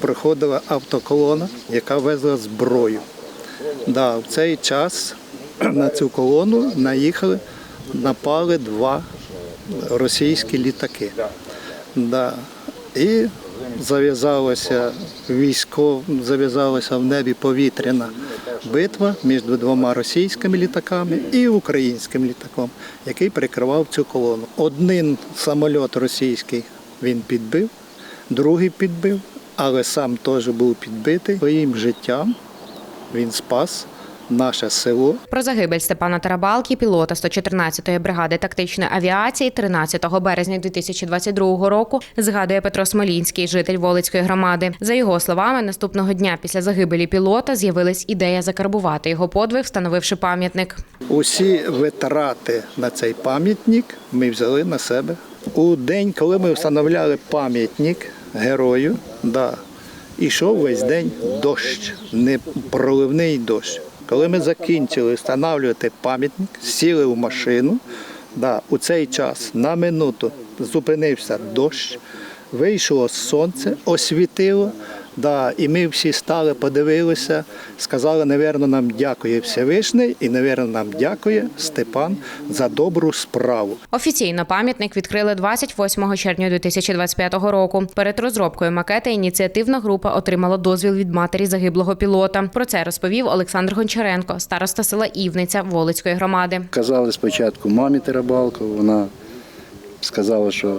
Приходила автоколона, яка везла зброю. Да, в цей час на цю колону наїхали, напали два російські літаки. Да. І зав'язалася військов, зав'язалася в небі повітряна битва між двома російськими літаками і українським літаком, який прикривав цю колону. Один самоліт російський він підбив, другий підбив, але сам теж був підбитий своїм життям. Він спас наше село. Про загибель Степана Тарабалки, пілота 114-ї бригади тактичної авіації 13 березня 2022 року, згадує Петро Смолінський, житель Волицької громади. За його словами, наступного дня після загибелі пілота з'явилась ідея закарбувати його подвиг, встановивши пам'ятник. Усі витрати на цей пам'ятник ми взяли на себе. У день, коли ми встановляли пам'ятник герою, да, ішов весь день дощ, не проливний дощ. Коли ми закінчили встановлювати пам'ятник, сіли в машину, да, у цей час на минуту зупинився дощ, вийшло сонце, освітило. Да, і ми всі стали, подивилися, сказали, напевно, нам дякує Всевишній і, напевно, нам дякує Степан за добру справу. Офіційно пам'ятник відкрили 28 червня 2025 року. Перед розробкою макета ініціативна група отримала дозвіл від матері загиблого пілота. Про це розповів Олександр Гончаренко, староста села Івниця Волицької громади. Казали спочатку мамі Терабалко, вона сказала, що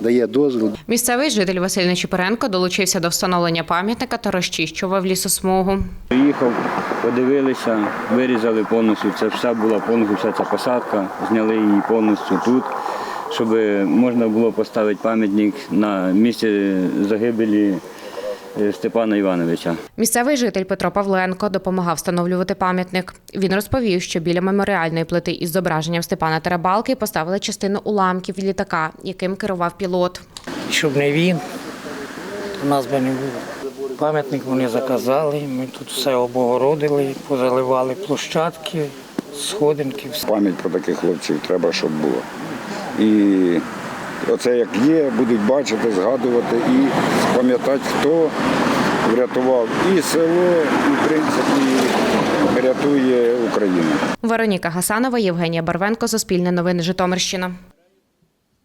дає дозвіл. Місцевий житель Василь Нечіпоренко долучився до встановлення пам'ятника та розчищував лісосмугу. Приїхав, подивилися, вирізали повністю. Це все була повністю вся ця посадка, зняли її повністю тут, щоб можна було поставити пам'ятник на місці загибелі Степана Івановича. Місцевий житель Петро Павленко допомагав встановлювати пам'ятник. Він розповів, що біля меморіальної плити із зображенням Степана Тарабалки поставили частину уламків літака, яким керував пілот. Щоб не він, то нас би не було. Пам'ятник вони заказали, ми тут все обгородили, позаливали площадки, сходинки. Пам'ять про таких хлопців треба, щоб було. І оце як є, будуть бачити, згадувати і пам'ятати, хто врятував і село, і в принципі рятує Україну. Вероніка Гасанова, Євгенія Барвенко, Суспільне новини Житомирщина.